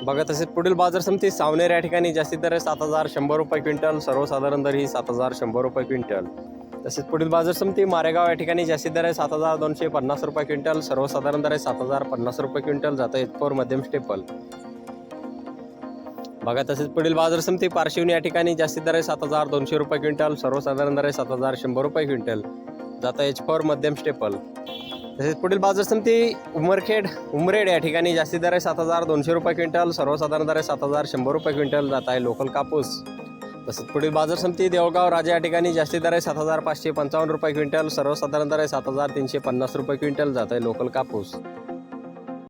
बघा तसेच पुढील बाजार समिती सावनेर या ठिकाणी जास्तीत दर सात हजार शंभर रुपये क्विंटल सर्वसाधारण दर ही सात हजार शंभर रुपये क्विंटल. तसेच पुढील बाजार समिती मारेगाव या ठिकाणी जास्तीत दर आहे सात हजार दोनशे पन्नास रुपये क्विंटल सर्वसाधारण दर आहे सात हजार पन्नास रुपये क्विंटल जातं एचपोर मध्यम स्टेपल. बघा तसेच पुढील बाजार समिती पारशिवनी या ठिकाणी जास्तीत दर आहे सात हजार दोनशे रुपये क्विंटल सर्वसाधारण दर आहे सात हजार शंभर रुपये क्विंटल जाता एच फोर मध्यम स्टेपल. तसेच पुढील बाजार समिती उमरखेड उमरेड या ठिकाणी जास्ती दर आहे सात हजार दोनशे रुपये क्विंटल सर्वसाधारण दर आहे सात हजार शंभर रुपये क्विंटल जात आहे लोकल कापूस. तसेच पुढील बाजार समिती देवगाव राजा या ठिकाणी जास्ती दर आहे सात हजार पाचशे पंचावन्न रुपये क्विंटल सर्वसाधारण दर आहे सात हजार तीनशे पन्नास रुपये क्विंटल जात आहे लोकल कापूस.